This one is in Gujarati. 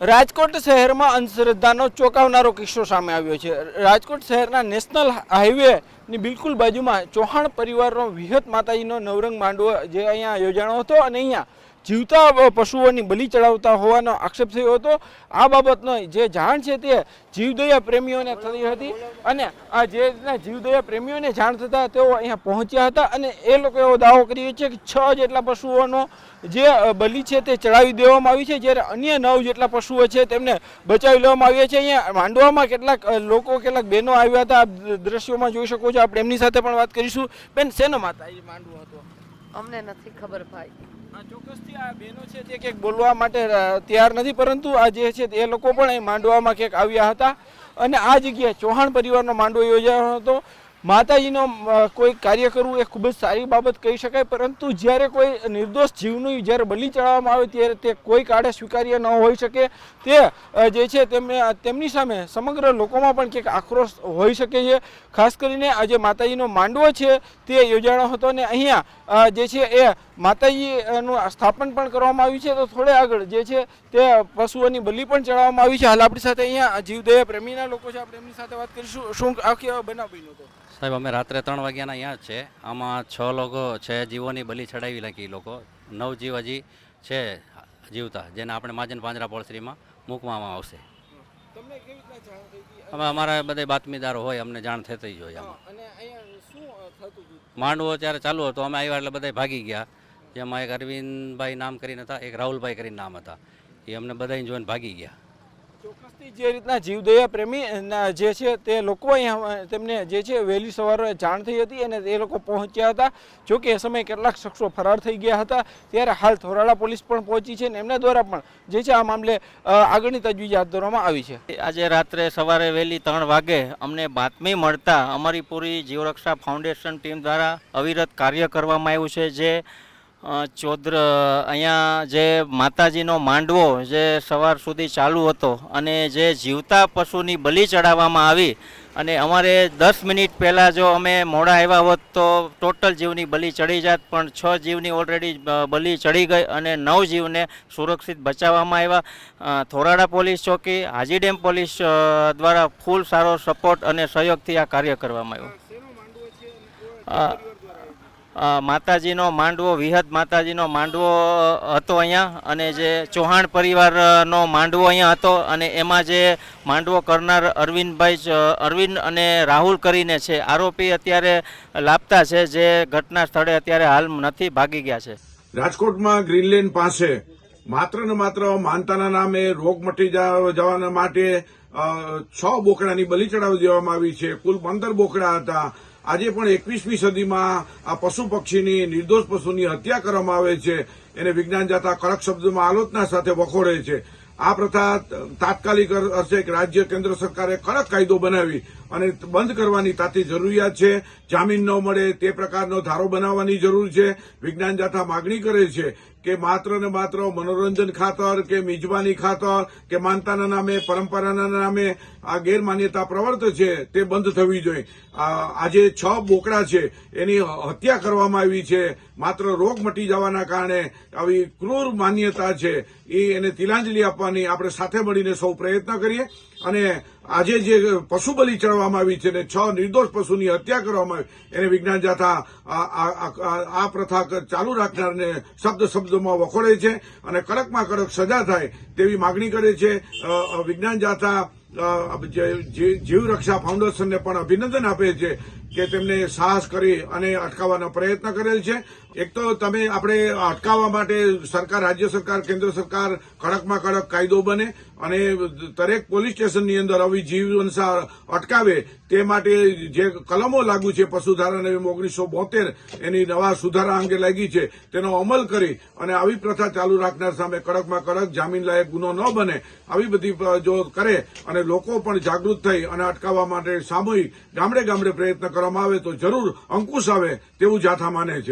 રાજકોટ શહેરમાં અંધશ્રદ્ધાનો ચોંકાવનારો કિસ્સો સામે આવ્યો છે. રાજકોટ શહેરના નેશનલ હાઈવેની બિલકુલ બાજુમાં ચૌહાણ પરિવારનો વિહત માતાજીનો નવરંગ માંડવો જે અહીંયા યોજાણો હતો અને અહીંયા જીવતા પશુઓની બલિ ચડાવતા હોવાનો આક્ષેપ થયો હતો. આ બાબતનો જે જાણ છે તે જીવદયા પ્રેમીઓને થઈ હતી અને આ જે જીવદયા પ્રેમીઓને જાણ થતાં તેઓ અહીંયા પહોંચ્યા હતા અને એ લોકો એવો દાવો કર્યો છે કે છ જેટલા પશુઓનો જે બલિ છે તે ચડાવી દેવામાં આવી છે. જ્યારે અન્ય નવ જેટલા પશુઓ છે તેમને બચાવી લેવામાં આવ્યા છે. અહીંયા માંડવામાં કેટલાક લોકો, કેટલાક બહેનો આવ્યા હતા. આપ દ્રશ્યોમાં જોઈ શકો છો. આપણે એમની સાથે પણ વાત કરીશું. બેન, શેનો માતા માંડવો હતો? અમને નથી ખબર ભાઈ. ચોક્કસથી આ બહેનો છે તે કંઈક બોલવા માટે તૈયાર નથી, પરંતુ આ જે છે એ લોકો પણ અહીં માંડવામાં ક્યાંક આવ્યા હતા. અને આ જગ્યાએ ચૌહાણ પરિવારનો માંડવો યોજાયો હતો. માતાજીનો કોઈ કાર્ય કરવું એ ખૂબ જ સારી બાબત કહી શકાય, પરંતુ જ્યારે કોઈ નિર્દોષ જીવનું જ્યારે બલિ ચડાવવામાં આવે ત્યારે તે કોઈ કાળે સ્વીકાર્ય ન હોઈ શકે. તે જે છે તેમને, તેમની સામે સમગ્ર લોકોમાં પણ ક્યાંક આક્રોશ હોઈ શકે છે. ખાસ કરીને આજે માતાજીનો માંડવો છે તે યોજાણો હતો અને અહીંયા જે છે એ માતાજીનું સ્થાપન પણ કરવામાં આવ્યું છે. તો થોડે આગળ જે છે તે પશુઓની બલિ પણ ચડાવવામાં આવી છે. હાલ આપણી સાથે અહીંયા જીવદયા પ્રેમીના લોકો છે. આપણે એમની સાથે વાત કરીશું. શું આખી બનાવ બન્યો હતો? સાહેબ અમે રાત્રે ત્રણ વાગ્યાના અહીંયા છે. આમાં છ લોકો છે જીવોની બલિ ચડાવી નાખી એ લોકો. નવ જીવ હજી છે જીવતા જેને આપણે માજન પાંજરા પોળશ્રીમાં મૂકવામાં આવશે. અમે અમારા બધા બાતમીદારો હોય અમને જાણ થતી જ હોય આમાં. માંડવો ત્યારે ચાલુ હતો અમે આવ્યા એટલે બધા ભાગી ગયા. જેમાં એક અરવિંદભાઈ નામ કરીને હતા એક રાહુલભાઈ કરીને નામ હતા. એ અમને બધાને જોઈને ભાગી ગયા. ચોક્કસથી જે રીતના જીવદયા પ્રેમી જે છે તે લોકો અહીંયા તેમને જે છે વહેલી સવારે જાણ થઈ હતી અને એ લોકો પહોંચ્યા હતા. જો કે એ સમયે કેટલાક શખ્સો ફરાર થઈ ગયા હતા. ત્યારે હાલ થોરાળા પોલીસ પણ પહોંચી છે અને એમના દ્વારા પણ જે છે આ મામલે આગળની તજવીજ હાથ ધરવામાં આવી છે. આજે રાત્રે સવારે વહેલી ત્રણ વાગે અમને બાતમી મળતા અમારી પૂરી જીવરક્ષા ફાઉન્ડેશન ટીમ દ્વારા અવિરત કાર્ય કરવામાં આવ્યું છે, જે અ, ચોદ્ર અહીંયા જે માતાજીનો માંડવો જે સવાર સુધી ચાલુ હતો અને જે જીવતા પશુની બલિ ચડાવવામાં આવી અને અમારે દસ મિનિટ પહેલાં જો અમે મોડા આવ્યા હોત તો ટોટલ જીવની બલિ ચડી જાત પણ છ જીવની ઓલરેડી બલિ ચડી ગઈ અને નવ જીવને સુરક્ષિત બચાવવામાં આવ્યા. થોરાડા પોલીસ ચોકી હાજી ડેમ પોલીસ દ્વારા ફૂલ સારો સપોર્ટ અને સહયોગથી આ કાર્ય કરવામાં આવ્યું. માતાજીનો માંડવો, વિહદ માતાજીનો માંડવો હતો અહીંયા અને જે ચૌહાણ પરિવારનો માંડવો અહીંયા હતો અને એમાં જે માંડવો કરનાર અરવિંદભાઈ અરવિંદ અને રાહુલ કરીને છે, આરોપી અત્યારે લાપતા છે, જે ઘટના સ્થળે અત્યારે હાલ નથી ભાગી ગયા છે. રાજકોટમાં ગ્રીનલેન્ડ પાસે માત્ર ને માત્ર માનતાના નામે રોગ મટી જવાના માટે છ બોકડાની બલિ ચડાવી દેવામાં આવી છે. કુલ પંદર બોકડા હતા. આજે પણ એકવીસમી સદીમાં આ પશુ પક્ષીની નિર્દોષ પશુની હત્યા કરવામાં આવે છે. એને વિજ્ઞાન જાતા કડક શબ્દોમાં આલોચના સાથે વખોડે છે. આ પ્રથા તાત્કાલિક અર્થે રાજ્ય કેન્દ્ર સરકારે કડક કાયદો બનાવી અને બંધ કરવાની તાતી જરૂરિયાત છે. જામીન ન મળે તે પ્રકારનો ધારો બનાવવાની જરૂર છે. વિજ્ઞાન જાથા માગણી કરે છે કે માત્ર ને માત્ર મનોરંજન ખાતર કે મિજબાની ખાતર કે માનતાના નામે, પરંપરાના નામે આ ગેરમાન્યતા પ્રવર્ત છે તે બંધ થવી જોઈએ. આજે છ બોકડા છે એની હત્યા કરવામાં આવી છે. માત્ર રોગ મટી જવાના કારણે આવી ક્રૂર માન્યતા છે. એ એને તિલાંજલિ આપવાની આપણે સાથે મળીને સૌ પ્રયત્ન કરીએ અને આજે જે પશુ બલિ ચડવામાં આવી છે ને છ નિર્દોષ પશુની હત્યા કરવામાં આવી, એને વિજ્ઞાન જાથા આ- પ્રથા ચાલુ રાખનારને શબ્દ શબ્દોમાં વખોડે છે અને કડકમાં કડક સજા થાય તેવી માગણી કરે છે. વિજ્ઞાન જાથા જીવ રક્ષા ફાઉન્ડેશનને પણ અભિનંદન આપે છે. કે તેમને સાહસ કરી અને અટકાવવાનો પ્રયત્ન કરેલ છે. એક તો તમે આપણે અટકાવવા માટે સરકાર, રાજ્ય સરકાર, કેન્દ્ર સરકાર કડકમાં કડક કાયદો બને અને દરેક પોલીસ સ્ટેશનની અંદર આવી જીવ હિંસા અટકાવે તે માટે જે કલમો લાગુ છે પશુધારા નિયમ ઓગણીસો બોતેર, એની નવા સુધારા અંગે લાગી છે, તેનો અમલ કરી અને આવી પ્રથા ચાલુ રાખનાર સામે કડકમાં કડક જામીન લાયક ગુનો ન બને આવી બધી જો કરે અને લોકો પણ જાગૃત થઈ અને અટકાવવા માટે સામૂહિક ગામડે ગામડે પ્રયત્ન કરવામાં આવે તો જરૂર અંકુશ આવે તેવું જાથા માને છે.